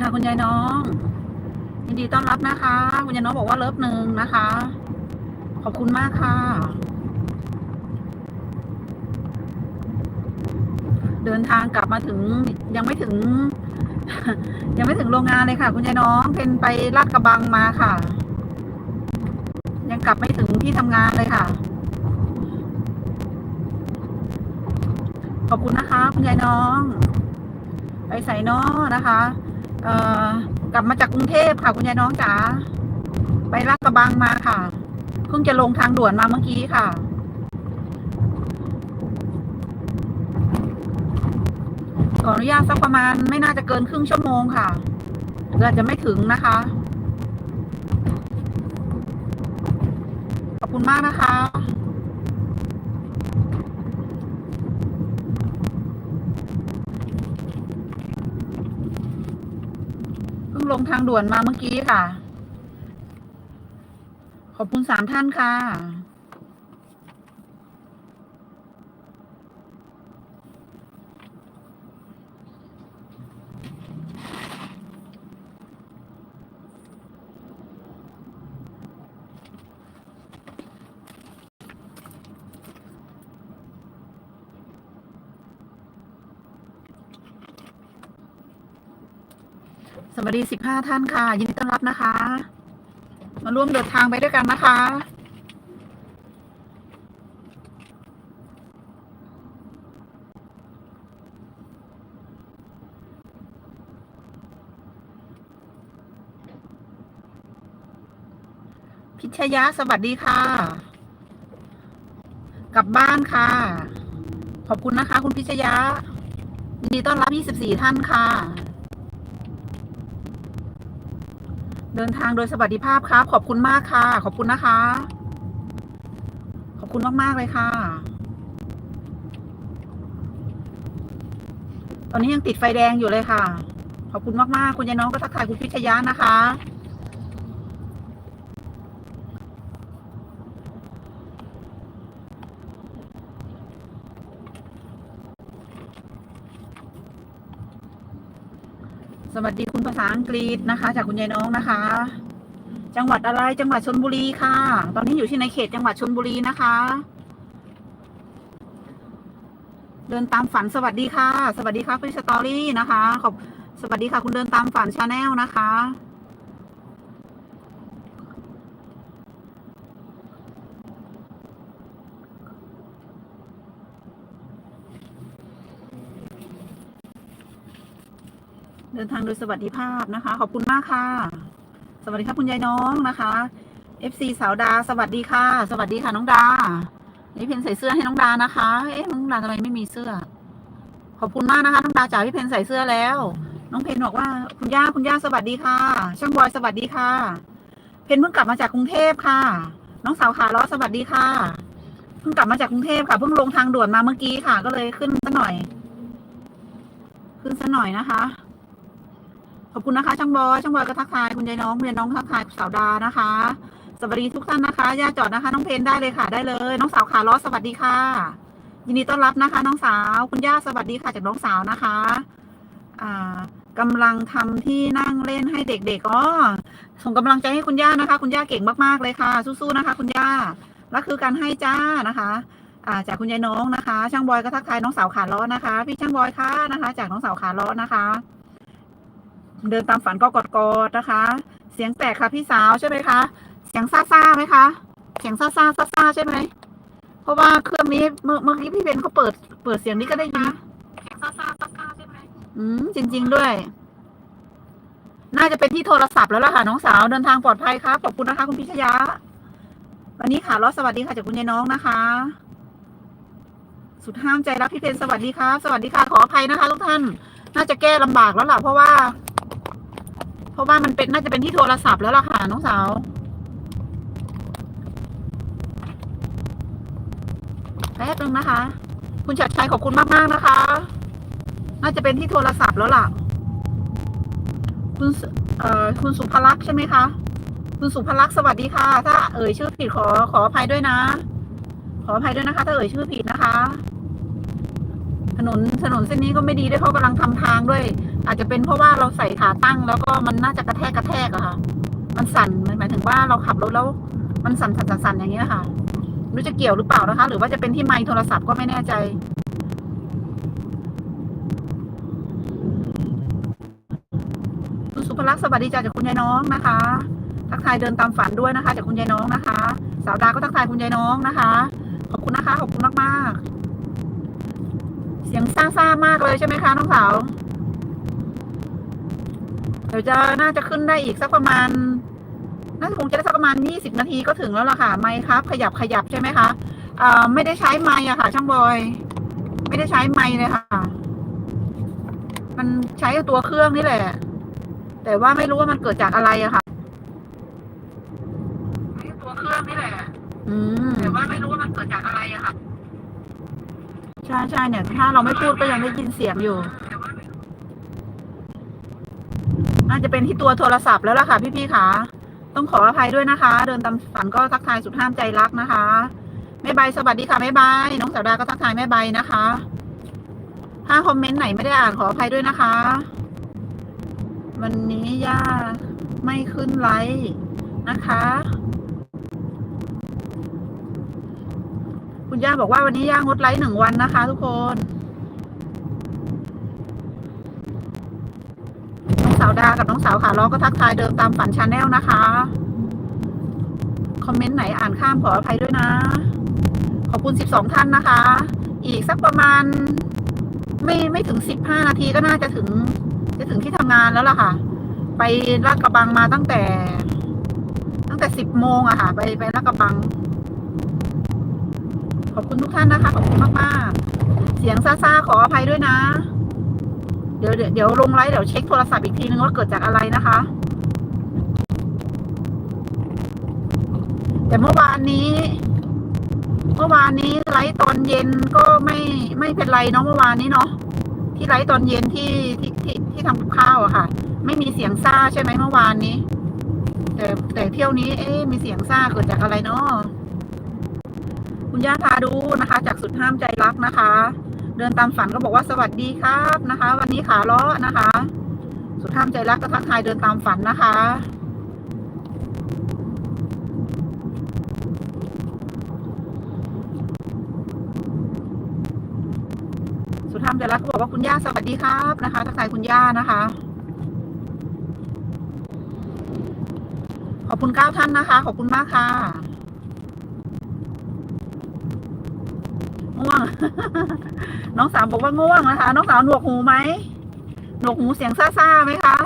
ีค่ะ คุณยายน้องยินดีต้อนรับนะคะ คุณยายน้องบอกว่าเลิฟหนึ่งนะคะ ขอบคุณมากค่ะ เดินทางกลับมาถึงยังไม่ถึง ยังไม่ถึงโรงงานเลยค่ะ คุณยายน้องเป็นไปลาดกระบังมาค่ะ ยังกลับไม่ถึงที่ทำงานเลยค่ะขอบคุณนะคะ คุณยายน้อง ไปใส่น้อนะคะ เอ่อกลับมาจากกรุงเทพค่ะ คุณยายน้องจ๋าไปลาดกระบังมาค่ะเพิ่งจะลงทางด่วนมาเมื่อกี้ค่ะ ขออนุญาตสักประมาณไม่น่าจะเกินครึ่งชั่วโมงค่ะหรือจะไม่ถึงนะคะ ขอบคุณมากนะคะ เพิ่ง ลงทางด่วนมาเมื่อกี้ค่ะ ขอบคุณสามท่านค่ะ ส วัสดีสิบห้าท่านค่ะ ยินดีต้อนรับนะคะ มาร่วมเดินทางไปด้วยกันนะคะ พิชยะสวัสดีค่ะ กลับบ้านค่ะ ขอบคุณนะคะ คุณพิชยะยินดีต้อนรับ 24 ท่านค่ะ เดินทางโดยสวัสดิภาพครับ ขอบคุณมากค่ะ ขอบคุณนะคะ ขอบคุณมาก ๆ เลยค่ะ ตอนนี้ยังติดไฟแดงอยู่เลยค่ะ ขอบคุณมาก ๆ คุณยายน้องก็ทักทายคุณพิชยานะคะ วัสดีคุณภาษาอังกฤษนะคะ จากคุณยายน้องนะคะ จังหวัดอะไรจังหวัดชนบุรีค่ะ ตอนนี้อยู่ที่ในเขตจังหวัดชนบุรีนะคะ เดินตามฝันสวัสดีค่ะ สวัสดีค่ะพี่สตอรี่นะคะขอบสวัสดีค่ะ คุณเดินตามฝันชาแนลนะคะ ดินทางโดยสวัสดิภาพนะคะ ขอบคุณมากค่ะ สวัสดีค่ะคุณยายน้องนะคะ FC สาวดา สวัสดีค่ะ สวัสดีค่ะน้องดา นี่เพนใส่เสื้อให้น้องดานะคะ เอ๊ะน้องดาทำไมไม่มีเสื้อ ขอบคุณมากนะคะน้องดาจ๋าพี่เพนใส่เสื้อแล้ว น้องเพนบอกว่าคุณย่าคุณย่าสวัสดีค่ะ ช่างบอยสวัสดีค่ะ เพนเพิ่งกลับมาจากกรุงเทพค่ะ น้องสาวขาล้อสวัสดีค่ะ เพิ่งกลับมาจากกรุงเทพค่ะ เพิ่งลงทางด่วนมาเมื่อกี้ค่ะ ก็เลยขึ้นซะหน่อย ขึ้นซะหน่อยนะคะ ขอบคุณนะคะ ช่างบอยช่างบอยก็ทักทายคุณยายน้องคุณยายน้องทักทายสาวดานะคะ สวัสดีทุกท่านนะคะย่าจอดนะคะ น้องเพนได้เลยค่ะ ได้เลย น้องสาวขาล้อสวัสดีค่ะ ยินดีต้อนรับนะคะ น้องสาว คุณย่าสวัสดีค่ะจากน้องสาวนะคะอ่ากำลังทำที่นั่งเล่นให้เด็กๆอ๋อส่งกำลังใจให้คุณย่านะคะ คุณย่าเก่งมากๆเลยค่ะ สู้ๆนะคะ คุณย่าและคือการให้จ้านะคะอ่าจากคุณยายน้องนะคะ ช่างบอยก็ทักทายน้องสาวขาล้อนะคะ พี่ช่างบอยค่ะนะคะ จากน้องสาวขาล้อนะคะ เดินตามฝันก็กอดๆนะคะ เสียงแตกค่ะพี่สาวใช่ไหมคะ เสียงซ่าซ่าๆไหมคะ เสียงซ่าซ่าซ่าซ่าๆใช่ไหม เพราะว่าเครื่องนี้เมื่อเมื่อกี้พี่เบนเขาเปิด เปิดเสียงนี้ก็ได้ยินนะเสียงซ่าซ่าซ่าซ่าใช่ไหมอืมจริง ๆด้วย น่าจะเป็นที่โทรศัพท์แล้วล่ะค่ะน้องสาวเดินทางปลอดภัยครับขอบคุณนะคะ คุณพิชยาวันนี้ค่ะรอสวัสดีค่ะจากคุณยายน้องนะคะ สุดห้ามใจรักพี่เพนสวัสดีครับ สวัสดีค่ะขออภัยนะคะทุกท่าน น่าจะแก้ลำบากแล้วล่ะเพราะว่าเพ ราะว่ามันเป็นน่าจะเป็นที่โทรศัพท์แล้วล่ะค่ะน้องสาวแป๊บนึงนะคะ คุณชัดชัยขอบคุณมากๆนะคะ น่าจะเป็นที่โทรศัพท์แล้วล่ะ คุณเอ่อคุณสุภลักษณ์ใช่ไหมคะคุณสุภลักษณ์สวัสดีค่ะ ถ้าเอ่ยชื่อผิดขอขออภัยด้วยนะ ขออภัยด้วยนะคะ ถ้าเอ่ยชื่อผิดนะคะ ถนนถนนเส้นนี้ก็ไม่ดีด้วยเพรากำลังทำทางด้วย อาจจะเป็นเพราะว่าเราใส่ขาตั้ง แล้วก็มันน่าจะกระแทกกระแทกอะค่ะ มันสั่นหมายถึงว่าเราขับรถแล้ว มันสั่นสั่นสั่นนอย่างเงี้ยค่ะรู้จะเกี่ยวหรือเปล่านะคะ หรือว่าจะเป็นที่ไมค์โทรศัพท์ก็ไม่แน่ใจคุณสุภลักษณ์สวัสดีจ้าจากคุณยายน้องนะคะ ทักทายเดินตามฝันด้วยนะคะจากคุณยายน้องนะคะ สาวดาก็ทักทายคุณยายน้องนะคะ ขอบคุณนะคะ ขอบคุณมากมากๆเสียงซ่าซ่ามากเลยใช่ไหมคะน้องสาว เดี๋ยวจะน่าจะขึ้นได้อีกสักประมาณน่าจะคงจะได้สักประมาณยี่สิบนาทีก็ถึงแล้วล่ะค่ะไมค์ครับ ขยับขยับใช่ไหมคะอ่าไม่ได้ใช้ไมค์อะค่ะ ช่างบอย ไม่ได้ใช้ไมค์เลยค่ะ มันใช้ตัวเครื่องนี่แหละ แต่ว่าไม่รู้ว่ามันเกิดจากอะไรอะค่ะใช้ตัวเครื่องนี่แหละอืมแต่ว่าไม่รู้ว่ามันเกิดจากอะไรอะค่ะใช่ใช่เนี่ย ถ้าเราไม่พูดก็ยังได้ยินเสียงอยู่ น่าจะเป็นที่ตัวโทรศัพท์แล้วล่ะค่ะ พี่ๆค่ะ ต้องขออภัยด้วยนะคะ เดินตามฝันก็ทักทายสุดห้ามใจรักนะคะแม่ใบสวัสดีค่ะแม่ใบน้องสาวดาก็ทักทายแม่ใบนะคะ ถ้าคอมเมนต์ไหนไม่ได้อ่านขออภัยด้วยนะคะ วันนี้ย่าไม่ขึ้นไลฟ์นะคะ คุณย่าบอกว่าวันนี้ย่างดไลฟ์หนึ่งวันนะคะ ทุกคน น้องสาวดากับน้องสาวขาล้อก็ทักทายเดิมตามฝันชาแนลนะคะ คอมเมนต์ไหนอ่านข้ามขออภัยด้วยนะ ขอบคุณ 12 ท่านนะคะ อีกสักประมาณ ไม่ไม่ถึง 15 นาทีก็น่าจะถึง จะถึงที่ทำงานแล้วล่ะค่ะ ไปลาดกระบังมาตั้งแต่ ตั้งแต่ 10 โมงอะค่ะ ไปไปลาดกระบัง ขอบคุณทุกท่านนะคะ ขอบคุณมากๆ เสียงซ่าๆขออภัยด้วยนะ เดี๋ยวเดี๋ยวลงไลฟ์เดี๋ยวเช็คโทรศัพท์อีกทีนึงว่าเกิดจากอะไรนะคะ แต่เมื่อวานนี้ เมื่อวานนี้ไลฟ์ตอนเย็นก็ไม่ไม่เป็นไรเนาะเมื่อวานนี้เนาะที่ไลฟ์ตอนเย็นที่ที่ที่ที่ทำกับข้าวอะค่ะ ไม่มีเสียงซ่าใช่ไหมเมื่อวานนี้ แต่แต่เที่ยวนี้ เอ๊มีเสียงซ่าเกิดจากอะไรเนาะคุณย่าพาดูนะคะ จากสุดห้ามใจรักนะคะ เดินตามฝันก็บอกว่าสวัสดีครับนะคะ วันนี้ขาล้อนะคะ สุดท้ามใจรักก็ทักทายเดินตามฝันนะคะสุดท้ามใจรักก็บอกว่าคุณย่าสวัสดีครับนะคะทักทายคุณย่านะคะขอบคุณเก้าท่านนะคะ ขอบคุณมากค่ะง่วง น้องสาวบอกว่าง่วงนะคะ น้องสาวหนวกหูไหมหนวกหูเสียงซ่าๆไหมคะ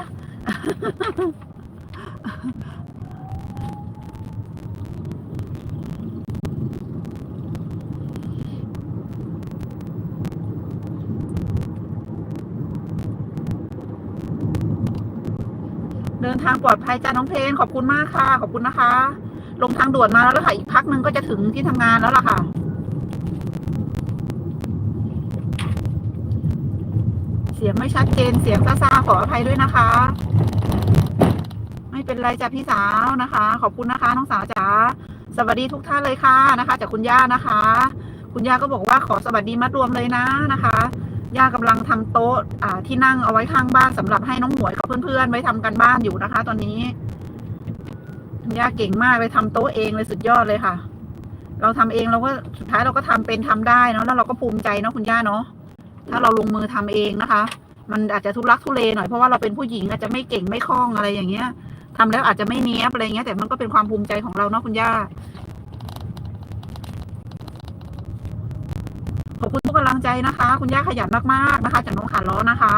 เดินทางปลอดภัยจ้าน้องเพลงขอบคุณมากค่ะ ขอบคุณนะคะ ลงทางด่วนมาแล้วล่ะค่ะ อีกพักหนึ่งก็จะถึงที่ทำงานแล้วล่ะค่ะ เสียงไม่ชัดเจนเสียงซ่าๆขออภัยด้วยนะคะ ไม่เป็นไรจ้ะพี่สาวนะคะ ขอบคุณนะคะน้องสาวจ๋าสวัสดีทุกท่านเลยค่ะนะคะ จากคุณย่านะคะ คุณย่าก็บอกว่าขอสวัสดีมัดรวมเลยนะนะคะย่ากำลังทำโต๊ะอ่าที่นั่งเอาไว้ข้างบ้านสำหรับให้น้องหมวยกับเพื่อนๆไว้ทำกันบ้านอยู่นะคะ ตอนนี้ย่าเก่งมากเลยทำโต๊ะเองเลยสุดยอดเลยค่ะ เราทำเองเราก็สุดท้ายเราก็ทำเป็นทำได้เนาะแล้วเราก็ภูมิใจเนาะคุณย่าเนาะ ถ้าเราลงมือทำเองนะคะ มันอาจจะทุลักทุเลหน่อยเพราะว่าเราเป็นผู้หญิงอาจจะไม่เก่งไม่คล่องอะไรอย่างเงี้ยทำแล้วอาจจะไม่เนี้ยบอะไรเงี้ยแต่มันก็เป็นความภูมิใจของเราเนาะคุณย่าขอบคุณทุกกำลังใจนะคะ คุณย่าขยันมากๆนะคะ จากน้องขาล้อนะคะ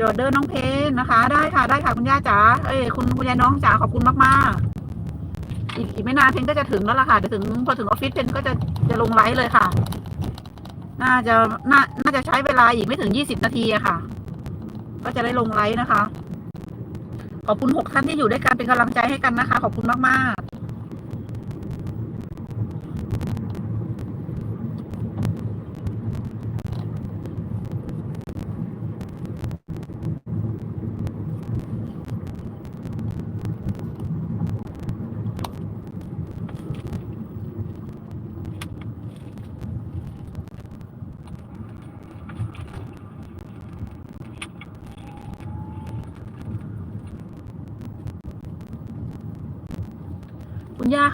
จทย์เดินน้องเพนนะคะ ได้ค่ะได้ค่ะคุณย่าจ๋าเอ้ยคุณคุณยายน้องจ๋าขอบคุณมากๆอีกอีกไม่นานเพนก็จะถึงแล้วล่ะค่ะเดี๋ยวถึงพอถึงออฟฟิศเพนก็จะจะลงไลฟ์เลยค่ะ น่าจะน่าน่าจะใช้เวลาอีกไม่ถึงยี่สิบนาทีอะค่ะ ก็จะได้ลงไลฟ์นะคะ ขอบคุณหกท่านที่อยู่ด้วยกันเป็นกำลังใจให้กันนะคะ ขอบคุณมากๆ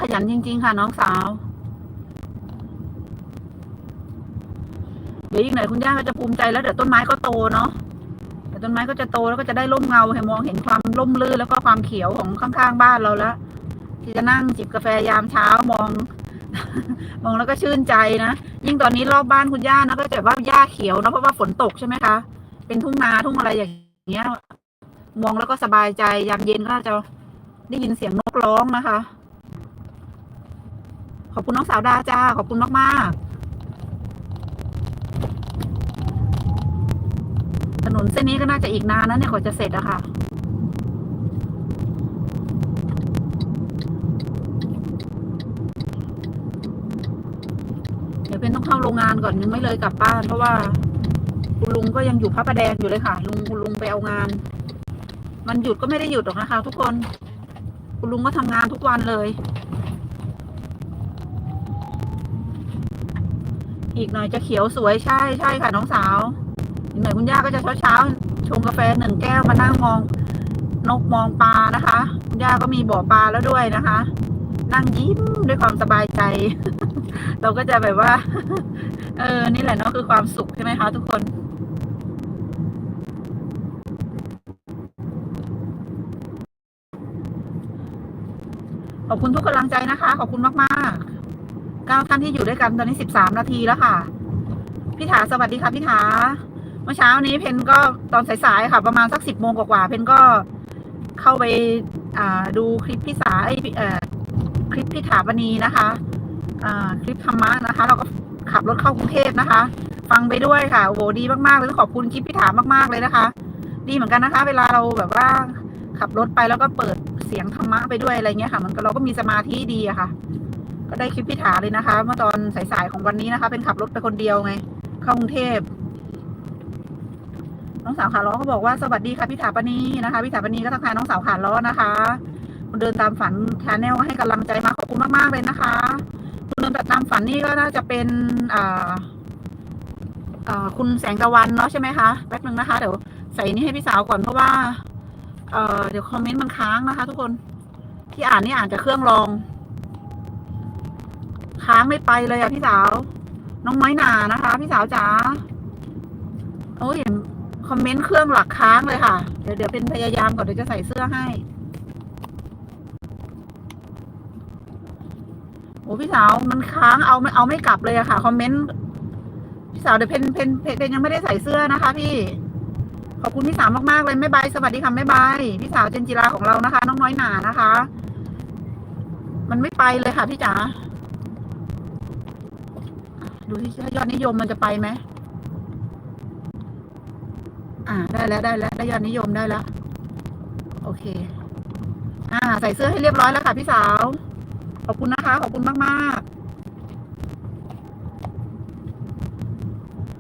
ขยันจริง ๆ ค่ะ น้องสาว เดี๋ยวอีกหน่อยคุณย่าก็จะภูมิใจแล้วเดี๋ยวต้นไม้ก็โตเนาะเดี๋ยวต้นไม้ก็จะโตแล้วก็จะได้ร่มเงาให้มองเห็นความร่มรื่นแล้วก็ความเขียวของข้างๆบ้านเราแล้วที่จะนั่งจิบกาแฟยามเช้ามอง มองแล้วก็ชื่นใจนะยิ่งตอนนี้รอบบ้านคุณย่านะก็จะว่าหญ้าเขียวนะเพราะว่าฝนตกใช่ไหมคะเป็นทุ่งนาทุ่งอะไรอย่างเงี้ยมองแล้วก็สบายใจยามเย็นก็จะได้ยินเสียงนกร้องนะคะ ขอบคุณน้องสาวดาจ้า ขอบคุณมากๆ ถนนเส้นนี้ก็น่าจะอีกนานนะเนี่ยกว่าจะเสร็จอะค่ะเดี๋ยวเป็นต้องเข้าโรงงานก่อนยังไม่เลยกลับบ้าน เพราะว่าคุณลุงก็ยังอยู่พระประแดงอยู่เลยค่ะ ลุงคุณลุงไปเอางาน มันหยุดก็ไม่ได้หยุดหรอกนะคะ ทุกคน คุณลุงก็ทำงานทุกวันเลย อีกหน่อยจะเขียวสวยใช่ใช่ค่ะน้องสาวอีกหน่อยคุณย่าก็จะเช้าเช้าชงกาแฟหนึ่งแก้วมานั่งมองนกมองปลานะคะ คุณย่าก็มีบ่อปลาแล้วด้วยนะคะ นั่งยิ้มด้วยความสบายใจ เราก็จะแบบว่า เออ นี่แหละเนาะคือความสุขใช่ไหมคะทุกคนขอบคุณทุกกำลังใจนะคะ ขอบคุณมากๆ เก้าท่านที่อยู่ด้วยกันตอนนี้สิบสามนาทีแล้วค่ะพี่ถาสวัสดีค่ะพี่ถาเมื่อเช้านี้เพนก็ตอนสายๆค่ะ ประมาณสักสิบโมงกว่าๆเพนก็เข้าไปอ่าดูคลิปพี่สาไออ่อคลิปพี่ถาปณีนะคะอ่าคลิปธรรมะนะคะ เราก็ขับรถเข้ากรุงเทพนะคะ ฟังไปด้วยค่ะโอ้โหดีมากๆเลยขอบคุณคลิปพี่ถามากๆเลยนะคะ ดีเหมือนกันนะคะ เวลาเราแบบว่าขับรถไปแล้วก็เปิดเสียงธรรมะไปด้วยอะไรเงี้ยค่ะ มันเราก็มีสมาธิดีอะค่ะ ก็ได้คลิปพิถาเลยนะคะ เมื่อตอนสายๆของวันนี้นะคะ เป็นขับรถไปคนเดียวไง เข้ากรุงเทพน้องสาวขาล้อเขาบอกว่าสวัสดีค่ะพิถาปณีนะคะพิถาปณีก็ทักทายน้องสาวขาล้อนะคะคุณเดินตามฝันชาแนลให้กำลังใจมาขอบคุณมากๆเลยนะคะคุณเดินตามฝันนี่ก็น่าจะเป็นอ่าคุณแสงตะวันเนาะใช่ไหมคะแป๊บนึงนะคะเดี๋ยวใส่นี่ให้พี่สาวก่อนเพราะว่าเเดี๋ยวคอมเมนต์มันค้างนะคะ ทุกคนที่อ่านนี่อ่านจากเครื่องรอง ค้างไม่ไปเลยอะพี่สาว น้องไม้หนานะคะ พี่สาวจ๋าโอ้ยเห็นคอมเมนต์เครื่องหลักค้างเลยค่ะ เดี๋ยวเดี๋ยวเป็นพยายามก่อนเดี๋ยวจะใส่เสื้อให้โอ้พี่สาวมันค้างเอาไม่เอาไม่กลับเลยอะค่ะ คอมเมนต์พี่สาวเดี๋ยวเพนเพนเพนยังไม่ได้ใส่เสื้อนะคะ พี่ขอบคุณพี่สาวมากๆเลยแม่บายสวัสดีค่ะแม่บายพี่สาวเจนจิราของเรานะคะ น้องน้อยหนานะคะ มันไม่ไปเลยค่ะพี่จ๋า ดูที่ยอดนิยมมันจะไปไหม อ่า ได้แล้วได้แล้วได้ยอดนิยมได้แล้ว โอเค อ่า ใส่เสื้อให้เรียบร้อยแล้วค่ะพี่สาว ขอบคุณนะคะ ขอบคุณมากๆ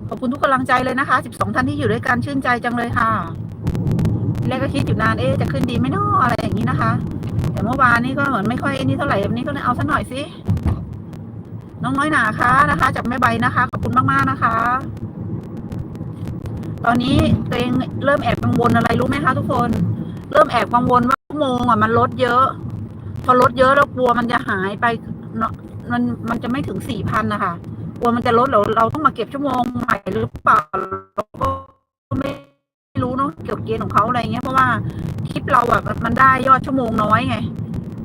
ขอบคุณทุกกำลังใจเลยนะคะ 12 ท่านที่อยู่ด้วยกันชื่นใจจังเลยค่ะ แรกก็คิดอยู่นานเอ๊จะขึ้นดีไหมเนาะอะไรอย่างนี้นะคะ แต่เมื่อวานนี้ก็เหมือนไม่ค่อยนี่เท่าไหร่วันนี้ก็เลยเอาสักหน่อยสิ น้องน้อยหนาคะนะคะ จากแม่ใบนะคะ ขอบคุณมาก ๆ นะคะ ตอนนี้ตัวเองเริ่มแอบกังวลอะไรรู้ไหมคะทุกคน เริ่มแอบกังวลว่าชั่วโมงอะมันลดเยอะ พอลดเยอะแล้วกลัวมันจะหายไปเนาะมันมันจะไม่ถึงสี่พันนะคะกลัวมันจะลดเราเราต้องมาเก็บชั่วโมงใหม่หรือเปล่าเราก็ไม่รู้เนาะเกี่ยวกับเกณฑ์ของเขาอะไรเงี้ยเพราะว่าคลิปเราแบบมันได้ยอดชั่วโมงน้อยไง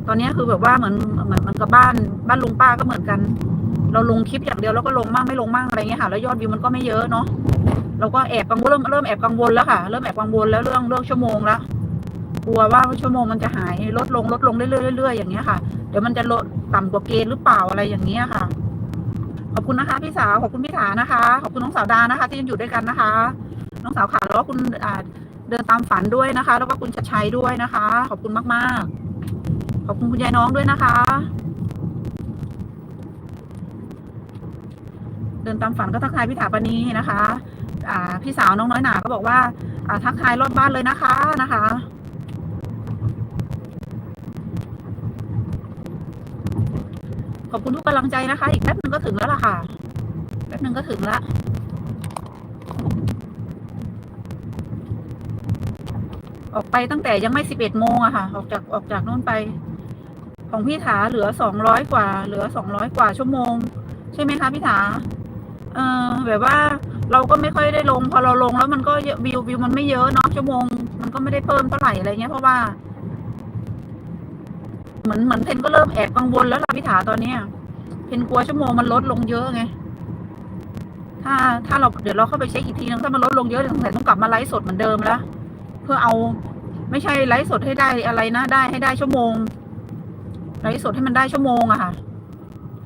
ตอนนี้คือแบบว่าเหมือนเหมือนเหมือนกับบ้านบ้านลุงป้าก็เหมือนกัน เราลงคลิปอย่างเดียวแล้วก็ลงมั่งไม่ลงมั่งอะไรเงี้ยค่ะแล้วยอดวิวมันก็ไม่เยอะเนาะเราก็แอบกังวลเริ่มเริ่มแอบกังวลแล้วค่ะ เริ่มแอบกังวลแล้วเรื่องเรื่องชั่วโมงล้วกลัวว่าชั่วโมงมันจะหายลดลงลดลงเรื่อยๆเรื่อยๆอย่างเงี้ยค่ะ เดี๋ยวมันจะลดต่ำกว่าเกณฑ์หรือเปล่าอะไรอย่างเงี้ยค่ะ ขอบคุณนะคะ พี่สาวขอบคุณพี่ถานะคะ ขอบคุณน้องสาวดานะคะ ที่ยังอยู่ด้วยกันนะคะ น้องสาวขาแล้วก็คุณอ่าเดินตามฝันด้วยนะคะ แล้วก็คุณชัดชัยด้วยนะคะ ขอบคุณมากๆ ขอบคุณคุณยายน้องด้วยนะคะ ดินตามฝันก็ทักทายพี่ถาปณีนะคะอ่าพี่สาวน้องน้อยหนาก็บอกว่าอ่าทักทายรอบบ้านเลยนะคะนะคะขอบคุณทุกกำลังใจนะคะ อีกแป๊บนึงก็ถึงแล้วล่ะค่ะ แป๊บนึงก็ถึงละออกไปตั้งแต่ยังไม่สิบเอ็ดโมงอะค่ะ ออกจากออกจากนู่นไป ของพี่ถาเหลือสองร้อยกว่า เหลือสองร้อยกว่าชั่วโมง ใช่ไหมคะพี่ถา เออแบบว่าเราก็ไม่ค่อยได้ลง พอเราลงแล้วมันก็วิววิวมันไม่เยอะเนาะชั่วโมง มันก็ไม่ได้เพิ่มเท่าไหร่อะไรเงี้ยเพราะว่า เหมือนเหมือนเพนก็เริ่มแอบกังวลแล้วล่ะพี่ถาตอนเนี้ยเพนกลัวชั่วโมงมันลดลงเยอะไงถ้าถ้าเราเดี๋ยวเราเข้าไปเช็คอีกทีนึงถ้ามันลดลงเยอะสงสัยต้องกลับมาไลฟ์สดเหมือนเดิมแล้วเพื่อเอาไม่ใช่ไลฟ์สดให้ได้อะไรนะได้ให้ได้ชั่วโมงไลฟ์สดให้มันได้ชั่วโมงอะค่ะ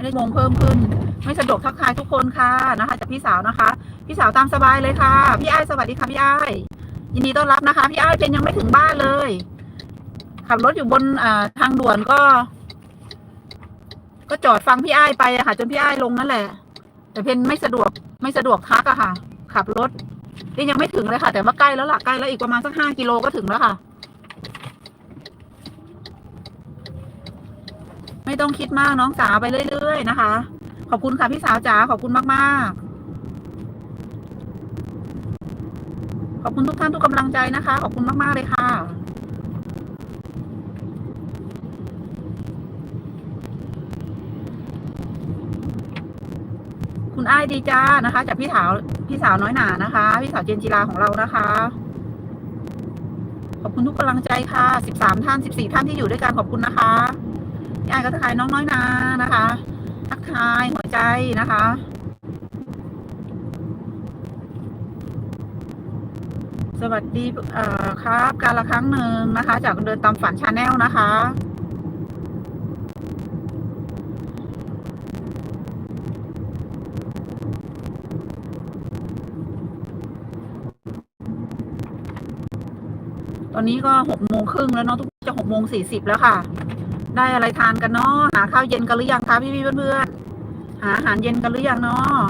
ได้มงเพิ่มขึ้น ไม่สะดวกทักทายทุกคนค่ะนะคะจากพี่สาวนะคะ พี่สาวตามสบายเลยค่ะ พี่ไอ้สวัสดีค่ะพี่ไอ้ยินดีต้อนรับนะคะ พี่ไอ้เป็นยังไม่ถึงบ้านเลย ขับรถอยู่บนอ่าทางด่วนก็ ก็จอดฟังพี่ไอ้ไปอะค่ะ จนพี่ไอ้ลงนั่นแหละ แต่เพนไม่สะดวกไม่สะดวกทักอะค่ะ ขับรถนี่ยังไม่ถึงเลยค่ะ แต่ว่าใกล้แล้วล่ะใกล้แล้วอีกประมาณสักห้ากิโลก็ถึงแล้วค่ะ ไม่ต้องคิดมากน้องจ๋าไปเรื่อยๆนะคะ ขอบคุณค่ะพี่สาวจ๋าขอบคุณมากๆ ขอบคุณทุกท่านทุกกำลังใจนะคะ ขอบคุณมากๆเลยค่ะคุณอ้ายดีจ้านะคะ จากพี่สาวพี่สาวน้อยหนานะคะ พี่สาวเจนจิราของเรานะคะ ขอบคุณทุกกำลังใจค่ะสิบสามท่านสิบสี่ท่านที่อยู่ด้วยกันขอบคุณนะคะ พี่อ้ายก็ทักทายน้องน้อยนานะคะ ทักทายหัวใจนะคะสวัสดีเอ่อครับ การละครั้งหนึ่งนะคะ จากเดินตามฝันชาแนลนะคะ ตอนนี้ก็หกโมงครึ่งแล้วเนาะทุกจะหกโมงสี่สิบแล้วค่ะ ได้อะไรทานกันเนาะหาข้าวเย็นกันหรือยังคะพี่พี่เพื่อนๆหาอาหารเย็นกันหรือยังเนาะ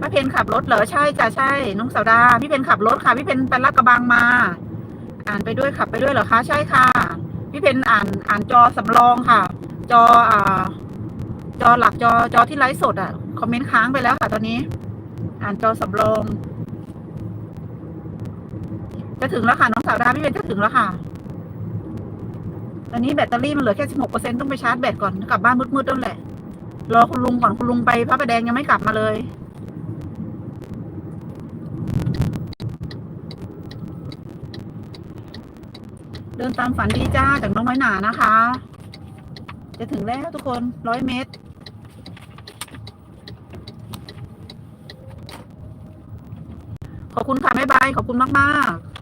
ป้าเพนขับรถเหรอใช่จ้ะใช่น้องสาวดาพี่เพนขับรถค่ะ พี่เพนไปลาดกระบังมา อ่านไปด้วยขับไปด้วยเหรอคะใช่ค่ะ พี่เพนอ่านอ่านจอสำรองค่ะ จออ่า จอหลักจอจอที่ไลฟ์สดอะคอมเมนต์ค้างไปแล้วค่ะตอนนี้ อ่านจอสำรองจะถึงแล้วค่ะน้องสาวดาพี่เพนจะถึงแล้วค่ะ ตอนนี้แบตเตอรี่มันเหลือแค่สิบหกเปอร์เซ็นต้องไปชาร์จแบตก่อนกลับบ้านมืดๆนั่นแหละ รอคุณลุงก่อนคุณลุงไปพระประแดงยังไม่กลับมาเลยเดินตามฝันดีจ้าจากน้องน้หนานะคะ จะถึงแล้วทุกคนร้อยเมตร ขอบคุณค่ะแม่ใบาย ขอบคุณมาก ๆ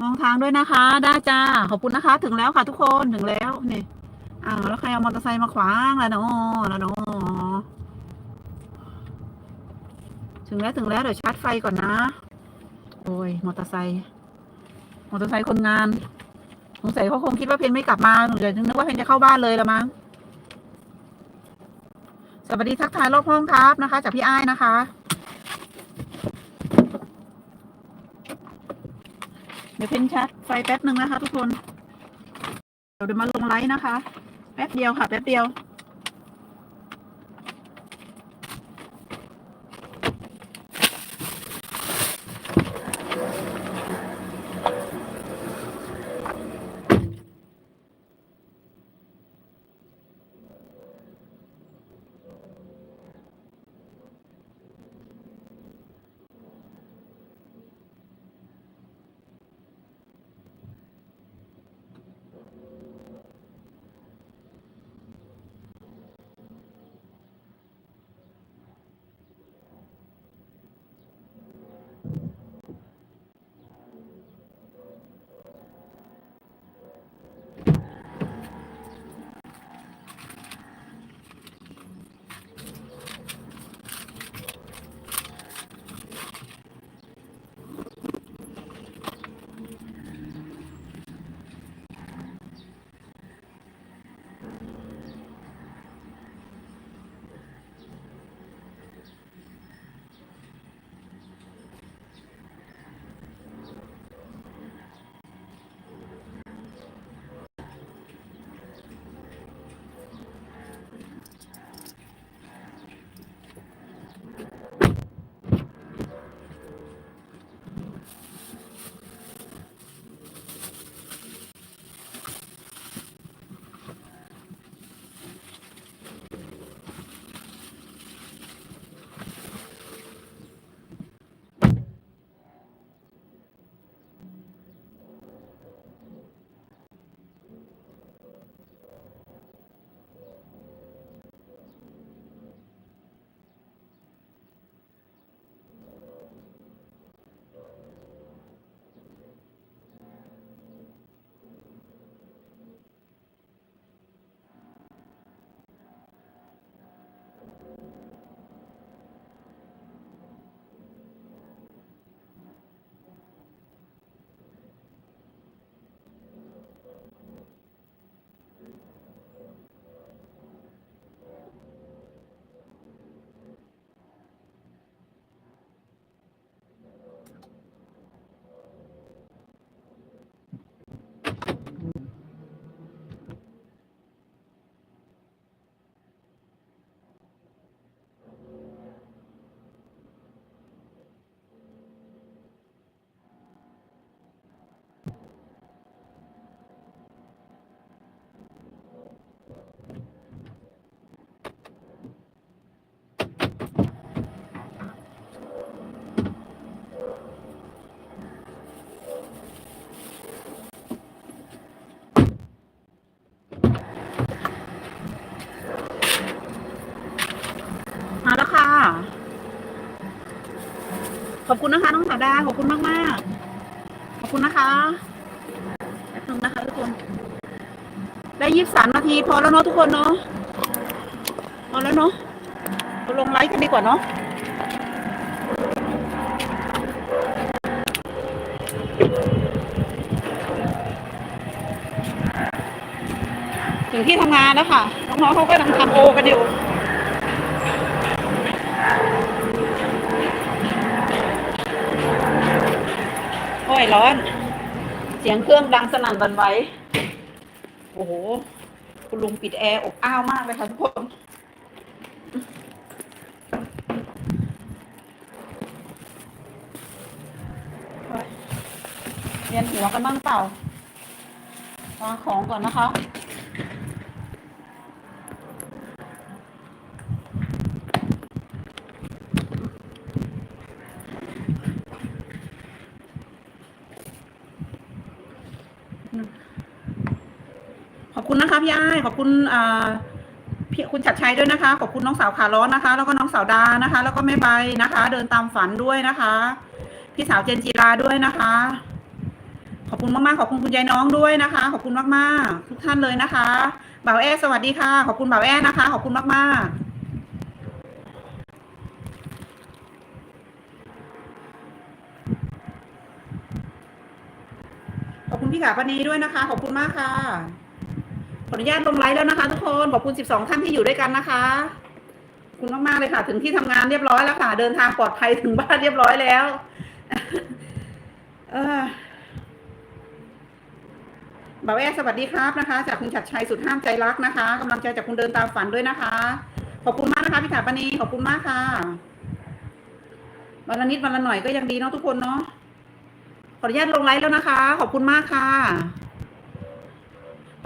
มอง ทางด้วยนะคะ ได้จ้า ขอบคุณนะคะ ถึงแล้วค่ะทุกคนถึงแล้วนี่อ้าวแล้วใครเอามอเตอร์ไซค์มาขวางล่ะเนาะล้วเนาะถึงแล้วถึงแล้วเดี๋ยวชาร์จไฟก่อนนะ โอ้ยมอเตอร์ไซค์มอเตอร์ไซค์คนงานสงสัยเขาคงคิดว่าเพนไม่กลับมาเดี๋ยวนึกว่าเพนจะเข้าบ้านเลยละมั้งสวัสดีทักทายรอบห้องครับนะคะ จากพี่อ้ายนะคะ เดี๋ยวเพนชาร์จไฟแป๊บหนึ่งนะคะ ทุกคน เดี๋ยวเดี๋ยวมาลงไลฟ์นะคะ แป๊บเดียวค่ะ แป๊บเดียว ขอบคุณนะคะน้องสาวดาขอบคุณมากมากขอบคุณนะคะแป๊บนึงนะคะทุกคน ได้ยี่สิบสามนาทีพอแล้วเนาะทุกคนเนาะพอแล้วเนาะเราลงไลฟ์กันดีกว่าเนาะถึงที่ทำงานแล้วค่ะ น้องๆเขาก็กำลังทำโอกันอยู่ ยร้อน เสียงเครื่องดังสนั่นบันไหวโอ้โห คุณลุงปิดแอร์อบอ้าวมากเลยค่ะทุกคนโอ๊ยเรียนหัวกันบ้างเปล่าวางของก่อนนะคะ ขอบคุณ นะคะพี่อ้ายขอบคุณอ่าพี่คุณชัดชัยด้วยนะคะ ขอบคุณน้องสาวขาร้อนนะคะ แล้วก็น้องสาวดานะคะ แล้วก็แม่ใบนะคะ เดินตามฝันด้วยนะคะ พี่สาวเจนจีราด้วยนะคะ ขอบคุณมากๆขอบคุณคุณยายน้องด้วยนะคะ ขอบคุณมากๆ ทุกท่านเลยนะคะบ่าวแอ้สวัสดีค่ะ ขอบคุณบ่าวแอ้นะคะ ขอบคุณมากๆขอบคุณพี่ขาปณีด้วยนะคะ ขอบคุณมากค่ะ ขออนุญาตลงไลฟ์แล้วนะคะ ทุกคนขอบคุณ 12 ท่านที่อยู่ด้วยกันนะคะขอบคุณมากๆเลยค่ะ ถึงที่ทำงานเรียบร้อยแล้วค่ะ เดินทางปลอดภัยถึงบ้านเรียบร้อยแล้วเออบ่าวแอสวัสดีครับนะคะ จากคุณชัดชัยสุดห้ามใจรักนะคะกำลังใจจากคุณเดินตามฝันด้วยนะคะ ขอบคุณมากนะคะพี่ขาปณีขอบคุณมากค่ะวันละนิดวันละหน่อยก็ยังดีเนาะทุกคนเนาะขออนุญาตลงไลฟ์แล้วนะคะ ขอบคุณมากค่ะ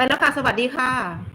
แล้วค่ะ สวัสดีค่ะ